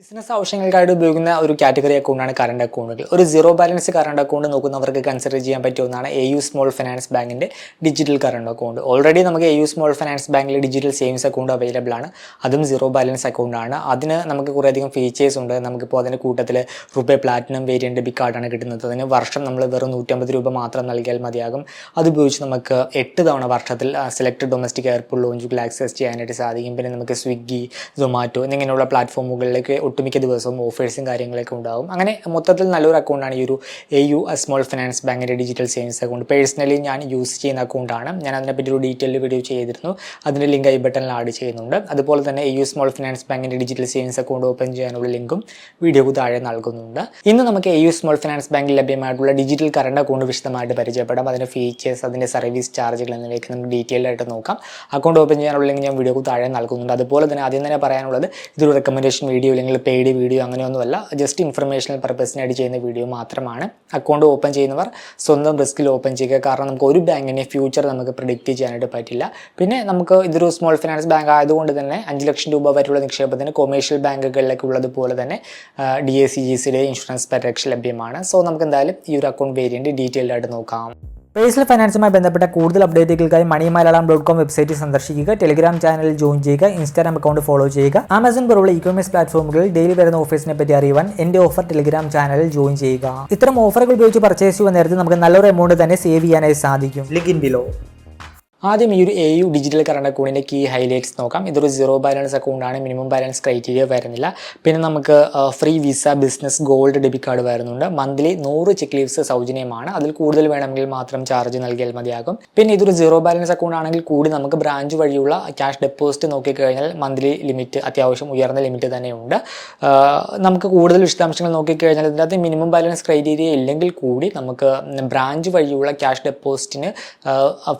Business ആവശ്യങ്ങൾക്കായിട്ട് ഉപയോഗിക്കുന്ന ഒരു category അക്കൗണ്ടാണ് current അക്കൗണ്ടുകൾ ഒരു സീറോ ബാലൻസ് കറണ്ട് അക്കൗണ്ട് നോക്കുന്നവർക്ക് കൺസിഡർ ചെയ്യാൻ പറ്റിയ ഒന്നാണ് എ യു സ്മോൾ ഫിനാൻസ് ബാങ്കിന്റെ ഡിജിറ്റൽ കറണ്ട് അക്കൗണ്ട് ഓൾറെഡി നമുക്ക് എ യു സ്മോൾ ഫിനാൻസ് ബാങ്കിൽ ഡിജിറ്റൽ സേവിങ്സ് അക്കൗണ്ട് അവൈലബിൾ ആണ്. അതും സീറോ ബാലൻസ് അക്കൗണ്ടാണ് അതിന് നമുക്ക് കുറേയധികം ഫീച്ചേഴ്സ് ഉണ്ട്. നമുക്കിപ്പോൾ അതിന്റെ കൂട്ടത്തിൽ റുപ്പേ പ്ലാറ്റിനം വേരിയന്റ് ഡെബിറ്റ് കാർഡാണ് കിട്ടുന്നത്. അതിന് വർഷം നമ്മൾ വെറും നൂറ്റമ്പത് രൂപ മാത്രം നൽകിയാൽ മതിയാകും. അതുപയോഗിച്ച് നമുക്ക് എട്ട് തവണ വർഷത്തിൽ സെലക്ട് ഡൊമസ്റ്റിക് എയർപോർട്ട് ലോഞ്ചുകൾ ആക്സസ് ചെയ്യാനായിട്ട് സാധിക്കും. പിന്നെ നമുക്ക് സ്വിഗ്ഗി സൊമാറ്റോ എന്നിങ്ങനെയുള്ള പ്ലാറ്റ്ഫോമുകളിലേക്ക് ഒട്ടുമിക്ക ദിവസവും ഓഫേഴ്സും കാര്യങ്ങളൊക്കെ ഉണ്ടാവും. അങ്ങനെ മൊത്തത്തിൽ നല്ലൊരു അക്കൗണ്ടാണ് ഈ ഒരു എ യു സ്മോൾ ഫിനാൻസ് ബാങ്കിന്റെ ഡിജിറ്റൽ സേവിങ്സ് അക്കൗണ്ട് പേഴ്സണലി ഞാൻ യൂസ് ചെയ്യുന്ന അക്കൗണ്ടാണ് ഞാൻ അതിനെപ്പറ്റി ഒരു ഡീറ്റെയിൽ വീഡിയോ ചെയ്തിരുന്നു. അതിന്റെ ലിങ്ക് ഐ ബട്ടണിൽ ആഡ് ചെയ്യുന്നുണ്ട്. അതുപോലെ തന്നെ എ യു സ്മോൾ ഫിനാൻസ് ബാങ്കിന്റെ ഡിജിറ്റൽ സേവിങ്സ് അക്കൗണ്ട് ഓപ്പൺ ചെയ്യാനുള്ള ലിങ്കും വീഡിയോക്ക് താഴെ നൽകുന്നുണ്ട്. ഇന്ന് നമുക്ക് എ യു സ്മോൾ ഫിനാൻസ് ബാങ്കിൽ ലഭ്യമായിട്ടുള്ള ഡിജിറ്റൽ കറണ്ട് അക്കൗണ്ട് വിശദമായിട്ട് പരിചയപ്പെടാം. അതിന്റെ ഫീച്ചേഴ്സ് അതിന്റെ സർവീസ് ചാർജുകൾ എന്നിവയൊക്കെ നമുക്ക് ഡീറ്റെയിൽ ആയിട്ട് നോക്കാം. അക്കൗണ്ട് ഓപ്പൺ ചെയ്യാനുള്ള ലിങ്ക് ഞാൻ വീഡിയോക്ക് താഴെ നൽകുന്നുണ്ട്. അതുപോലെ തന്നെ ആദ്യം തന്നെ പറയാനുള്ളത് ഇതൊരു റെക്കമെൻഡേഷൻ വീഡിയോ അല്ലെങ്കിൽ പെയ്ഡ് വീഡിയോ അങ്ങനെയൊന്നുമല്ല ജസ്റ്റ് ഇൻഫർമേഷണൽ പർപ്പസിനായിട്ട് ചെയ്യുന്ന വീഡിയോ മാത്രമാണ്. അക്കൗണ്ട് ഓപ്പൺ ചെയ്യുന്നവർ സ്വന്തം റിസ്കിൽ ഓപ്പൺ ചെയ്യുക. കാരണം നമുക്ക് ഒരു ബാങ്കിന്റെ ഫ്യൂച്ചർ നമുക്ക് പ്രിഡിക്റ്റ് ചെയ്യാനായിട്ട് പറ്റില്ല. പിന്നെ നമുക്ക് ഇതൊരു സ്മോൾ ഫിനാൻസ് ബാങ്ക് ആയതുകൊണ്ട് തന്നെ അഞ്ച് ലക്ഷം രൂപ വരെയുള്ള നിക്ഷേപത്തിന് കൊമേഴ്ഷ്യൽ ബാങ്കുകളിലൊക്കെ ഉള്ളതുപോലെ തന്നെ ഡി എ സി ജി സിയുടെ ഇൻഷുറൻസ് പരിരക്ഷ ലഭ്യമാണ്. സോ നമുക്ക് എന്തായാലും ഈ ഒരു അക്കൗണ്ട് വേരിയന്റ് ഡീറ്റെയിൽഡായിട്ട് നോക്കാം. പേഴ്സണൽ ഫൈനാൻസുമായി ബന്ധപ്പെട്ട കൂടുതൽ അപ്ഡേറ്റുകൾക്കായി money Malayalam dot com website സന്ദർശിക്കുക. ടെലിഗ്രാം ചാനൽ ജോയിൻ ചെയ്യുക. ഇൻസ്റ്റാഗ്രാം അക്കൗണ്ട് ഫോളോ ചെയ്യുക. ആമസോൺ പോലുള്ള ഇ കൊമേഴ്സ് പ്ലാറ്റ്ഫോമുകളിൽ ഡെയിലി വരുന്ന ഓഫീസിനെ പറ്റി അറിയുവാൻ എന്റെ ഓഫർ ടെലിഗ്രാം ചാനലിൽ ജോയിൻ ചെയ്യുക. ഇത്തരം ഓഫറുകൾ ഉപയോഗിച്ച് പർച്ചേസ് ചെയ്യുന്ന നേരത്തെ നമുക്ക് നല്ലൊരു എമൗണ്ട് തന്നെ സേവ് ചെയ്യാനായി സാധിക്കും. ലിങ്ക് ഇൻ ബിലോ ആദ്യം ഈ ഒരു എ യു ഡിജിറ്റൽ കറണ്ട് അക്കൗണ്ടിന്റെ കീ ഹൈലൈറ്റ്സ് നോക്കാം. ഇതൊരു സീറോ ബാലൻസ് അക്കൗണ്ടാണ് മിനിമം ബാലൻസ് ക്രൈറ്റീരിയ വരുന്നില്ല. പിന്നെ നമുക്ക് free Visa business gold debit card വരുന്നുണ്ട്. മന്ത്ലി നൂറ് ചെക്ക് ലീവ്സ് സൗജന്യമാണ്. അതിൽ കൂടുതൽ വേണമെങ്കിൽ മാത്രം ചാർജ് നൽകിയാൽ മതിയാകും. പിന്നെ ഇതൊരു സീറോ ബാലൻസ് അക്കൗണ്ട് ആണെങ്കിൽ കൂടി നമുക്ക് ബ്രാഞ്ച് വഴിയുള്ള ക്യാഷ് ഡെപ്പോസിറ്റ് നോക്കിക്കഴിഞ്ഞാൽ മന്ത്ലി ലിമിറ്റ് അത്യാവശ്യം ഉയർന്ന ലിമിറ്റ് തന്നെയുണ്ട്. നമുക്ക് കൂടുതൽ വിശദാംശങ്ങൾ നോക്കിക്കഴിഞ്ഞാൽ ഇതിനകത്ത് മിനിമം ബാലൻസ് ക്രൈറ്റീരിയ ഇല്ലെങ്കിൽ കൂടി നമുക്ക് ബ്രാഞ്ച് വഴിയുള്ള ക്യാഷ് ഡെപ്പോസിറ്റിന്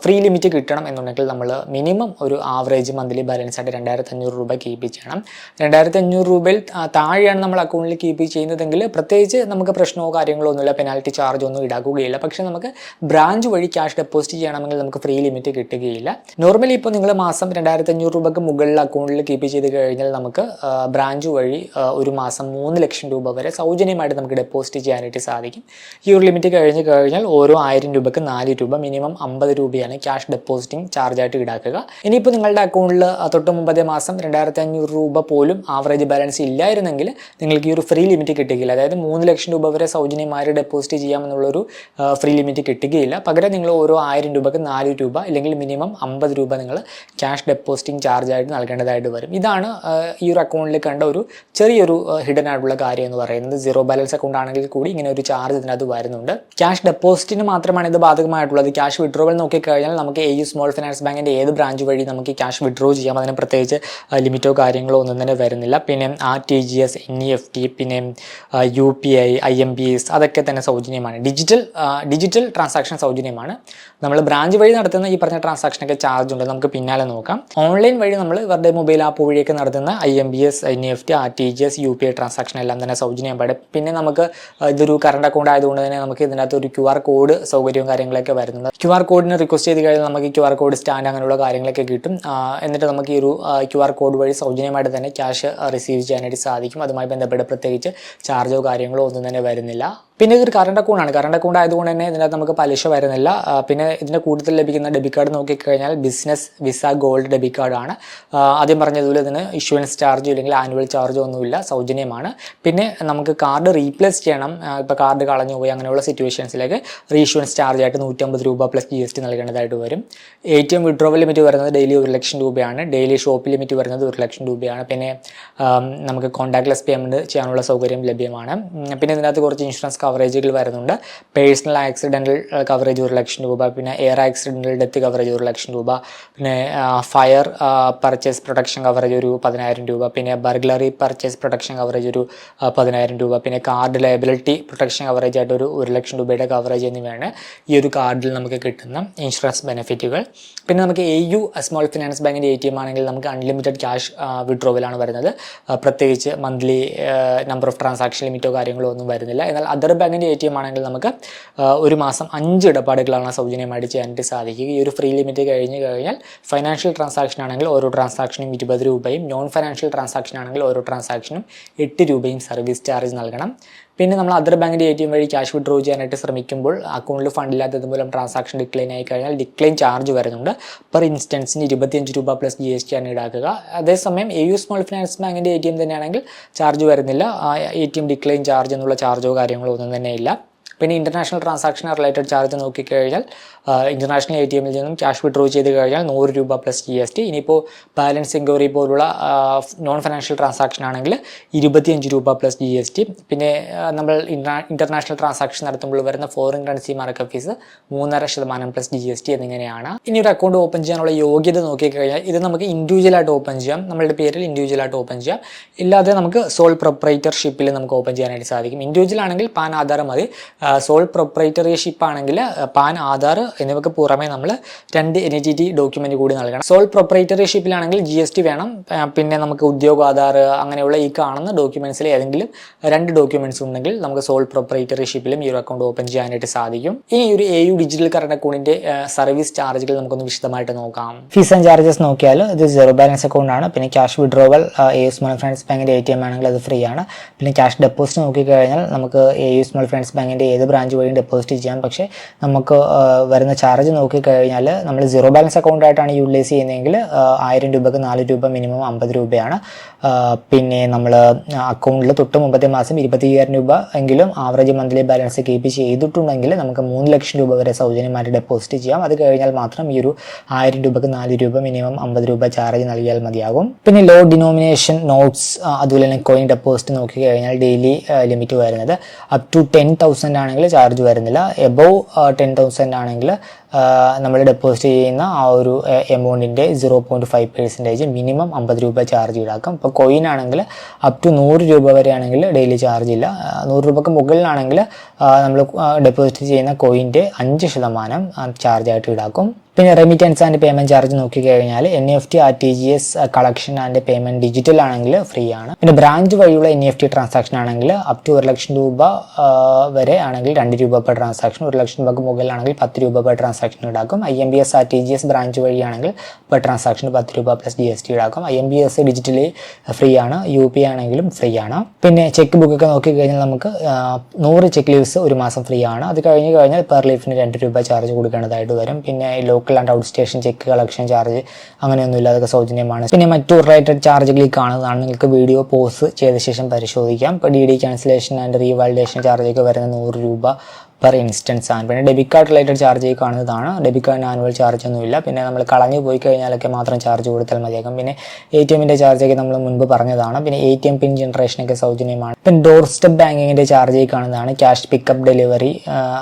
ഫ്രീ ലിമിറ്റ് കിട്ടണം എന്നുണ്ടെങ്കിൽ നമ്മൾ മിനിമം ഒരു ആവറേജ് മന്ത്ലി ബാലൻസ് ആയിട്ട് രണ്ടായിരത്തി അഞ്ഞൂറ് രൂപ കീപ്പ് ചെയ്യണം. രണ്ടായിരത്തി അഞ്ഞൂറ് രൂപയിൽ താഴെയാണ് നമ്മൾ അക്കൗണ്ടിൽ കീപ്പ് ചെയ്യുന്നതെങ്കിൽ പ്രത്യേകിച്ച് നമുക്ക് പ്രശ്നമോ കാര്യങ്ങളോ ഒന്നുമില്ല പെനാൽറ്റി ചാർജ് ഒന്നും ഇടാക്കുകയില്ല പക്ഷേ നമുക്ക് ബ്രാഞ്ച് വഴി ക്യാഷ് ഡെപ്പോസിറ്റ് ചെയ്യണമെങ്കിൽ നമുക്ക് ഫ്രീ ലിമിറ്റ് കിട്ടുകയില്ല. നോർമലി ഇപ്പോൾ നിങ്ങൾ മാസം രണ്ടായിരത്തി അഞ്ഞൂറ് രൂപക്ക് മുകളിൽ അക്കൗണ്ടിൽ കീപ്പ് ചെയ്ത് കഴിഞ്ഞാൽ നമുക്ക് ബ്രാഞ്ച് വഴി ഒരു മാസം മൂന്ന് ലക്ഷം രൂപ വരെ സൗജന്യമായിട്ട് നമുക്ക് ഡെപ്പോസിറ്റ് ചെയ്യാനായിട്ട് സാധിക്കും. ഈ ഒരു ലിമിറ്റ് കഴിഞ്ഞ് കഴിഞ്ഞാൽ ഓരോ ആയിരം രൂപക്ക് നാല് രൂപ മിനിമം അമ്പത് രൂപയാണ് ക്യാഷ് ഡെപ്പോസിറ്റിംഗ് ചാർജായിട്ട് ഈടാക്കുക. ഇനിയിപ്പോൾ നിങ്ങളുടെ അക്കൗണ്ടിൽ തൊട്ട് മുമ്പത്തെ മാസം രണ്ടായിരത്തി അഞ്ഞൂറ് രൂപ പോലും ആവറേജ് ബാലൻസ് ഇല്ലായിരുന്നെങ്കിൽ നിങ്ങൾക്ക് ഈ ഒരു ഫ്രീ ലിമിറ്റ് കിട്ടുകയില്ല അതായത് മൂന്ന് ലക്ഷം രൂപ വരെ സൗജന്യമായി ഡെപ്പോസിറ്റ് ചെയ്യാമെന്നുള്ളൊരു ഫ്രീ ലിമിറ്റ് കിട്ടുകയില്ല. പകരം നിങ്ങൾ ഓരോ ആയിരം രൂപക്ക് നാല് രൂപ അല്ലെങ്കിൽ മിനിമം അമ്പത് രൂപ നിങ്ങൾ ക്യാഷ് ഡെപ്പോസിറ്റിംഗ് ചാർജായിട്ട് നൽകേണ്ടതായിട്ട് വരും. ഇതാണ് ഈ ഒരു അക്കൗണ്ടിൽ കണ്ട ഒരു ചെറിയൊരു ഹിഡൻ ആയിട്ടുള്ള കാര്യം എന്ന് പറയുന്നത്. സീറോ ബാലൻസ് അക്കൗണ്ട് ആണെങ്കിൽ കൂടി ഇങ്ങനെ ഒരു ചാർജ് ഇതിനകത്ത് വരുന്നുണ്ട്. ക്യാഷ് ഡെപ്പോസിറ്റിന് മാത്രമാണ് ഇത് ബാധകമായിട്ടുള്ളത്. ക്യാഷ് വിഡ്രോവൽ നോക്കിക്കഴിഞ്ഞാൽ നമുക്ക് എ യു സ്മോൾ ഫിനാൻസ് ബാങ്കിന്റെ ഏത് ബ്രാഞ്ച് വഴി നമുക്ക് ക്യാഷ് വിഡ്രോ ചെയ്യാം? അതിന് പ്രത്യേകിച്ച് ലിമിറ്റോ കാര്യങ്ങളോ ഒന്നും തന്നെ വരുന്നില്ല. പിന്നെ R T G S N E F T പിന്നെ U P I I M P S അതൊക്കെ തന്നെ സൗജന്യമാണ്. ഡിജിറ്റൽ ഡിജിറ്റൽ ട്രാൻസാക്ഷൻ സൗജന്യമാണ്. നമ്മൾ ബ്രാഞ്ച് വഴി നടത്തുന്ന ഈ പറഞ്ഞ ട്രാൻസാക്ഷനൊക്കെ ചാർജ് ഉണ്ട്. നമുക്ക് പിന്നാലെ നോക്കാം. ഓൺലൈൻ വഴി നമ്മൾ ഇവരുടെ മൊബൈൽ ആപ്പ് വഴിയൊക്കെ നടത്തുന്ന I M B S N F T R T G S U P I transaction എല്ലാം തന്നെ സൗജന്യമാണ് പിന്നെ നമുക്ക് ഇതൊരു കറണ്ട് അക്കൗണ്ട് ആയതുകൊണ്ട് തന്നെ നമുക്ക് ഇതിനകത്ത് ഒരു ക്യു ആർ കോഡ് സൗകര്യവും കാര്യങ്ങളൊക്കെ വരുന്നുണ്ട്. ക്യു ആർ കോഡിന് റിക്വസ്റ്റ് ചെയ്ത് കഴിഞ്ഞാൽ നമുക്ക് ക്യു ആർ കോഡ് സ്റ്റാൻഡ് അങ്ങനെയുള്ള കാര്യങ്ങളൊക്കെ കിട്ടും. എന്നിട്ട് നമുക്ക് ഈ ഒരു ക്യു ആർ കോഡ് വഴി സൗജന്യമായിട്ട് തന്നെ ക്യാഷ് റിസീവ് ചെയ്യാനായിട്ട് സാധിക്കും. അതുമായി ബന്ധപ്പെട്ട് പ്രത്യേകിച്ച് ചാർജോ കാര്യങ്ങളോ ഒന്നും തന്നെ വരുന്നില്ല. പിന്നെ ഇതൊരു കറണ്ട് അക്കൗണ്ടാണ് കറണ്ട് അക്കൗണ്ട് ആയതുകൊണ്ട് തന്നെ ഇതിനകത്ത് നമുക്ക് പലിശ വരുന്നില്ല. പിന്നെ ഇതിന്റെ കൂടുതൽ ലഭിക്കുന്ന ഡെബിറ്റ് കാർഡ് നോക്കിക്കഴിഞ്ഞാൽ ബിസിനസ് വിസ ഗോൾഡ് ഡെബിറ്റ് കാർഡാണ് ആദ്യം പറഞ്ഞതുപോലെ ഇതിന് ഇഷ്യൂവൻസ് ചാർജ് ഇല്ലെങ്കിൽ ആനുവൽ ചാർജോ ഒന്നുമില്ല സൗജന്യമാണ്. പിന്നെ നമുക്ക് കാർഡ് റീപ്ലേസ് ചെയ്യണം. ഇപ്പോൾ കാർഡ് കളഞ്ഞു പോയി അങ്ങനെയുള്ള സിറ്റുവേഷൻസിലേക്ക് റീഇഷ്യൂവൻസ് ചാർജ് ആയിട്ട് നൂറ്റമ്പത് രൂപ പ്ലസ് ജി എസ് ടി നൽകേണ്ടതായിട്ട് വരും. A T M withdrawal limit വരുന്നത് ഡെയിലി ഒരു ലക്ഷം രൂപയാണ്. ഡെയിലി ഷോപ്പ് ലിമിറ്റ് വരുന്നത് ഒരു ലക്ഷം രൂപയാണ്. പിന്നെ നമുക്ക് കോൺടാക്ട്ലെസ് പേയ്മെന്റ് ചെയ്യാനുള്ള സൗകര്യം ലഭ്യമാണ്. പിന്നെ ഇതിനകത്ത് കുറച്ച് ഇൻഷുറൻസ് കവറേജുകൾ വരുന്നുണ്ട്. പേഴ്സണൽ ആക്സിഡന്റൽ കവറേജ് ഒരു ലക്ഷം രൂപ പിന്നെ എയർ ആക്സിഡന്റൽ ഡെത്ത് കവറേജ് ഒരു ലക്ഷം രൂപ പിന്നെ ഫയർ പർച്ചേസ് പ്രൊട്ടക്ഷൻ കവറേജ് ഒരു പതിനായിരം രൂപ പിന്നെ ബർഗ്ലറി പർച്ചേസ് പ്രൊട്ടക്ഷൻ കവറേജ് ഒരു പതിനായിരം രൂപ പിന്നെ കാർഡ് ലയബിലിറ്റി പ്രൊട്ടക്ഷൻ കവറേജ് ആയിട്ട് ഒരു ഒരു ലക്ഷം രൂപയുടെ കവറേജ് എന്നിവയാണ് ഈ ഒരു കാർഡിൽ നമുക്ക് കിട്ടുന്ന ഇൻഷുറൻസ് ബെനിഫിറ്റുകൾ പിന്നെ നമുക്ക് എ യു സ്മോൾ ഫിനാൻസ് ബാങ്കിന്റെ എ ടി എം ആണെങ്കിൽ നമുക്ക് അൺലിമിറ്റഡ് ക്യാഷ് വിഡ്രോവലാണ് വരുന്നത്. പ്രത്യേകിച്ച് മന്ത്ലി നമ്പർ ഓഫ് ട്രാൻസാക്ഷൻ ലിമിറ്റോ കാര്യങ്ങളോ ഒന്നും വരുന്നില്ല. എന്നാൽ അതർ ബാങ്കിന്റെ എ ടി എം ആണെങ്കിൽ നമുക്ക് ഒരു മാസം അഞ്ച് ഇടപാടുകളാണ് സൗജന്യമായിട്ട് ചെയ്യാനായിട്ട് സാധിക്കുക. ഈ ഒരു ഫ്രീ ലിമിറ്റ് കഴിഞ്ഞ് കഴിഞ്ഞാൽ ഫൈനാൻഷ്യൽ ട്രാൻസാക്ഷൻ ആണെങ്കിൽ ഓരോ ട്രാൻസാക്ഷനും ഇരുപത് രൂപയും നോൺ ഫൈനാൻഷ്യൽ ട്രാൻസാക്ഷൻ ആണെങ്കിൽ ഓരോ ട്രാൻസാക്ഷനും എട്ട് രൂപയും സർവീസ് ചാർജ് നൽകണം. പിന്നെ നമ്മൾ അതർ ബാങ്കിന്റെ എ ടി എം വഴി ക്യാഷ് വിഡ്രോ ചെയ്യാനായിട്ട് ശ്രമിക്കുമ്പോൾ അക്കൗണ്ടിൽ ഫണ്ട് ഇല്ലാത്തത് മൂലം ട്രാൻസാക്ഷൻ ഡിക്ലൈൻ ആയി കഴിഞ്ഞാൽ ഡിക്ലൈൻ ചാർജ് വരുന്നുണ്ട്. പെർ ഇൻസ്റ്റൻസിന് ഇരുപത്തിയഞ്ച് രൂപ പ്ലസ് ജി എസ് ടി ആണ് ഈടാക്കുക. അതേസമയം എ യു സ്മോൾ ഫിനാൻസ് ബാങ്കിന്റെ എ ടി എം തന്നെയാണെങ്കിൽ ചാർജ് വരുന്നില്ല. A T M decline charge എന്നുള്ള ചാർജോ കാര്യങ്ങളോ ഒന്നും തന്നെ ഇല്ല പിന്നെ ഇന്റർനാഷണൽ ട്രാൻസാക്ഷൻ റിലേറ്റഡ് ചാർജ് നോക്കിക്കഴിഞ്ഞാൽ ഇന്റർനാഷണൽ എ ടി എമ്മിൽ നിന്നും ക്യാഷ് വിഡ്രോ ചെയ്ത് കഴിഞ്ഞാൽ നൂറ് രൂപ പ്ലസ് ജി എസ് ടി ഇനിയിപ്പോൾ ബാലൻസ് എൻക്വയറി പോലുള്ള നോൺ ഫിനാൻഷ്യൽ ട്രാൻസാക്ഷൻ ആണെങ്കിൽ ഇരുപത്തിയഞ്ച് രൂപ പ്ലസ് ജി എസ് ടി പിന്നെ നമ്മൾ ഇന്റർനാഷണൽ ട്രാൻസാക്ഷൻ നടത്തുമ്പോൾ വരുന്ന ഫോറിൻ കറൻസി മാർക്കപ്പ് ഫീസ് മൂന്നര ശതമാനം പ്ലസ് ജി എസ് ടി എന്നിങ്ങനെയാണ്. ഇനി ഒരു അക്കൗണ്ട് ഓപ്പൺ ചെയ്യാനുള്ള യോഗ്യത നോക്കിക്കഴിഞ്ഞാൽ ഇത് നമുക്ക് ഇൻഡിവിജ്വലായിട്ട് ഓപ്പൺ ചെയ്യാം. നമ്മളുടെ പേരിൽ ഇൻഡിവിജ്വലായിട്ട് ഓപ്പൺ ചെയ്യാം. ഇല്ലാതെ നമുക്ക് സോൾ പ്രൊപ്പറേറ്റർഷിപ്പിൽ നമുക്ക് ഓപ്പൺ ചെയ്യാനായിട്ട് സാധിക്കും. ഇൻഡിവിജ്വൽ ആണെങ്കിൽ പാൻ ആധാർ മതി. സോൾ പ്രൊപ്പറേറ്റർഷിപ്പ് ആണെങ്കിൽ പാൻ ആധാർ എന്നിവയ്ക്ക് പുറമെ നമ്മൾ രണ്ട് എൻ ഐ ടി ഡോക്യുമെന്റ് കൂടി നൽകണം. സോൾ പ്രൊപ്പറേറ്റർഷിപ്പിലാണെങ്കിൽ ജി എസ് ടി വേണം. പിന്നെ നമുക്ക് ഉദ്യോഗ ആധാർ അങ്ങനെയുള്ള ഈ കാണുന്ന ഡോക്യുമെന്റ്സിൽ ഏതെങ്കിലും രണ്ട് ഡോക്യുമെന്റ്സ് ഉണ്ടെങ്കിൽ നമുക്ക് സോൾ പ്രൊപ്പറേറ്റർഷിപ്പിലും ഈ ഒരു അക്കൗണ്ട് ഓപ്പൺ ചെയ്യാനായിട്ട് സാധിക്കും. ഇനി ഒരു എ യു ഡിജിറ്റൽ കറണ്ട് അക്കൗണ്ടിന്റെ സർവീസ് ചാർജുകൾ നമുക്കൊന്ന് വിശദമായിട്ട് നോക്കാം. ഫീസ് ആൻഡ് ചാർജസ് നോക്കിയാൽ ഇത് സീറോ ബാലൻസ് അക്കൗണ്ട് ആണ്. പിന്നെ cash withdrawal A U small finance ബാങ്കിന്റെ എ ടി എം ആണെങ്കിൽ അത് ഫ്രീ ആണ്. പിന്നെ ക്യാഷ് ഡെപ്പോസിറ്റ് നോക്കിക്കഴിഞ്ഞാൽ നമുക്ക് എ യു സ്മോൾ ഫിനാൻസ് ബാങ്കിന്റെ ഏത് ബ്രാഞ്ച് വഴിയും ഡെപ്പോസിറ്റ് ചെയ്യാം. പക്ഷേ നമുക്ക് വരുന്ന ചാർജ് നോക്കിക്കഴിഞ്ഞാൽ നമ്മൾ സീറോ ബാലൻസ് അക്കൗണ്ട് ആയിട്ടാണ് യൂട്ടിലൈസ് ചെയ്യുന്നതെങ്കിൽ ആയിരം രൂപക്ക് നാല് രൂപ മിനിമം അമ്പത് രൂപയാണ്. പിന്നെ നമ്മൾ അക്കൗണ്ടിൽ തൊട്ട് മുമ്പത്തെ മാസം ഇരുപത്തി അയ്യായിരം രൂപ എങ്കിലും ആവറേജ് മന്ത്ലി ബാലൻസ് കീപ്പ് ചെയ്തിട്ടുണ്ടെങ്കിൽ നമുക്ക് മൂന്ന് ലക്ഷം രൂപ വരെ സൗജന്യമായിട്ട് ഡെപ്പോസിറ്റ് ചെയ്യാം. അത് കഴിഞ്ഞാൽ മാത്രം ഈ ഒരു ആയിരം രൂപക്ക് നാല് രൂപ മിനിമം അമ്പത് രൂപ ചാർജ് നൽകിയാൽ മതിയാകും. പിന്നെ ലോ ഡിനോമിനേഷൻ നോട്ട്സ് അതുപോലെ തന്നെ കോയിൻ ഡെപ്പോസിറ്റ് നോക്കി കഴിഞ്ഞാൽ ഡെയിലി ലിമിറ്റ് വരുന്നത് അപ് ടു ടെൻ തൗസൻഡ് ആണെങ്കിൽ ചാർജ് വരുന്നില്ല. എബോവ് ടെൻ തൗസൻഡ് ആണെങ്കിൽ നമ്മൾ ഡെപ്പോസിറ്റ് ചെയ്യുന്ന ആ ഒരു എമൗണ്ടിന്റെ zero point five percentage minimum അമ്പത് രൂപ ചാർജ് ഈടാക്കും. ഇപ്പോൾ കോയിൻ ആണെങ്കിൽ അപ് ടു നൂറ് രൂപ വരെ ആണെങ്കിൽ ഡെയിലി ചാർജ് ഇല്ല നൂറ് രൂപക്ക് മുകളിലാണെങ്കിൽ നമ്മൾ ഡെപ്പോസിറ്റ് ചെയ്യുന്ന കോയിന്റെ അഞ്ച് ശതമാനം ചാർജായിട്ട് ഈടാക്കും. പിന്നെ റെമിറ്റൻസ് ആൻഡ് പേയ്മെന്റ് ചാർജ് നോക്കിക്കഴിഞ്ഞാൽ N F T R T G S collection and payment digital ആണെങ്കിൽ ഫ്രീ ആണ്. പിന്നെ ബ്രാഞ്ച് വഴിയുള്ള എൻ എഫ് ടി ട്രാൻസാക്ഷൻ ആണെങ്കിൽ അപ് ടു ഒരു ലക്ഷം രൂപ വരെ ആണെങ്കിൽ രണ്ട് രൂപ പെർ ട്രാൻസാക്ഷൻ ഒരു ലക്ഷം രൂപക്ക് മുകളിലാണെങ്കിൽ പത്ത് രൂപ പെർ ട്രാൻസാക്ഷൻ ഈടാക്കും I M B S R T G S branch വഴിയാണെങ്കിൽ per transaction പത്ത് രൂപ പ്ലസ് ജി എസ് ടി ഈടാക്കും I M B S digitally free ആണ് യു പി ആണെങ്കിലും ഫ്രീ ആണ്. പിന്നെ ചെക്ക് ബുക്ക് ഒക്കെ നോക്കിക്കഴിഞ്ഞാൽ നമുക്ക് നൂറ് ചെക്ക് ലീവ്സ് ഒരു മാസം ഫ്രീ ആണ്. അത് കഴിഞ്ഞ് കഴിഞ്ഞാൽ പെർ ലീഫിന് രണ്ട് രൂപ ചാർജ് കൊടുക്കേണ്ടതായിട്ട് വരും. പിന്നെ local and outstation cheque collection charge അങ്ങനെയൊന്നുമില്ല. അതൊക്കെ സൗജന്യമാണ്. പിന്നെ മറ്റു റിലേറ്റഡ് ചാർജുകൾ ഈ കാണുന്നതാണ് നിങ്ങൾക്ക് വീഡിയോ പോസ് ചെയ്ത ശേഷം പരിശോധിക്കാം. ഇപ്പോൾ D D cancellation and revalidation ചാർജൊക്കെ വരുന്ന നൂറ് രൂപ പെർ ഇൻസ്റ്റൻസ് ആണ്. പിന്നെ ഡെബിറ്റ് കാർഡ് റിലേറ്റഡ് ചാർജ് ഈ കാണുന്നതാണ്. ഡെബിറ്റ് കാർഡിന് ആനുവൽ ചാർജ് ഒന്നുമില്ല. പിന്നെ നമ്മൾ കളഞ്ഞു പോയി കഴിഞ്ഞാലൊക്കെ മാത്രം ചാർജ് കൊടുത്താൽ മതിയാകും. പിന്നെ എ ടി എമ്മിന്റെ ചാർജൊക്കെ നമ്മൾ മുൻപ് പറഞ്ഞതാണ്. പിന്നെ എ ടി എം പിൻ ജനറേഷനൊക്കെ സൗജന്യമാണ്. പിന്നെ ഡോർ സ്റ്റെപ്പ് ബാങ്കിങ്ങിന്റെ ചാർജ് ഈ കാണുന്നതാണ്. ക്യാഷ് പിക്കപ്പ് ഡെലിവറി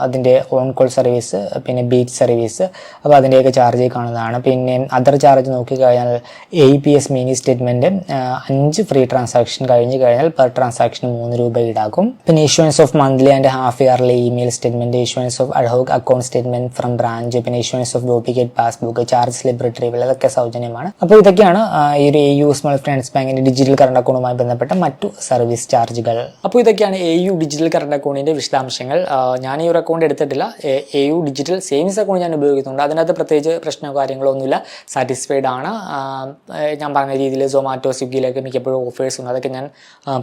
അതിന്റെ ഓൺ കോൾ സർവീസ് പിന്നെ ബീച്ച് സർവീസ് അപ്പോൾ അതിന്റെയൊക്കെ ചാർജ് ഈ കാണുന്നതാണ്. പിന്നെ അതർ ചാർജ് നോക്കിക്കഴിഞ്ഞാൽ A P S mini statement അഞ്ച് ഫ്രീ ട്രാൻസാക്ഷൻ കഴിഞ്ഞ് കഴിഞ്ഞാൽ പെർ ട്രാൻസാക്ഷൻ മൂന്ന് രൂപ ഈടാക്കും. പിന്നെ issuance of monthly and half yearly email statement issuance of adhoc account statement from branch പിന്നെ issuance of duplicate passbook charge slip retrieval അതൊക്കെ സൗജന്യമാണ്. അപ്പോൾ ഇതൊക്കെയാണ് ഈ ഒരു എ യു സ്മോൾ ഫിനാൻസ് ബാങ്കിന്റെ ഡിജിറ്റൽ കറണ്ട് അക്കൗണ്ടുമായി ബന്ധപ്പെട്ട മറ്റു സർവീസ് ചാർജുകൾ അപ്പോൾ ഇതൊക്കെയാണ് എ യു ഡിജിറ്റൽ കറണ്ട് അക്കൗണ്ടിന്റെ വിശദാംശങ്ങൾ. ഞാൻ ഈ ഒരു അക്കൗണ്ട് എടുത്തിട്ടില്ല. A U digital savings account ഞാൻ ഉപയോഗിക്കുന്നുണ്ട്. അതിനകത്ത് പ്രത്യേകിച്ച് പ്രശ്നമോ കാര്യങ്ങളോ ഒന്നുമില്ല. സാറ്റിസ്ഫൈഡ് ആണ്. ഞാൻ പറഞ്ഞ രീതിയിൽ സൊമാറ്റോ സ്വിഗ്ഗിയിലൊക്കെ മിക്കപ്പോഴും ഓഫേഴ്സ് ഉണ്ട്. അതൊക്കെ ഞാൻ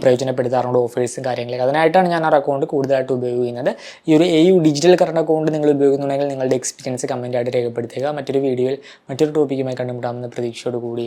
പ്രയോജനപ്പെടുത്താറുണ്ട് ഓഫേഴ്സും കാര്യങ്ങളൊക്കെ. അതിനായിട്ടാണ് ഞാൻ ആ അക്കൗണ്ട് കൂടുതലായിട്ട് ഉപയോഗിക്കുന്നത്. ഈ ഒരു A U digital current account നിങ്ങൾ ഉപയോഗിക്കുന്നുണ്ടെങ്കിൽ നിങ്ങളുടെ എക്സ്പീരിയൻസ് കമന്റായിട്ട് രേഖപ്പെടുത്തുക. മറ്റൊരു വീഡിയോയിൽ മറ്റൊരു ടോപ്പിക്കുമായി കണ്ടുമുട്ടാമെന്ന പ്രതീക്ഷയോട് കൂടി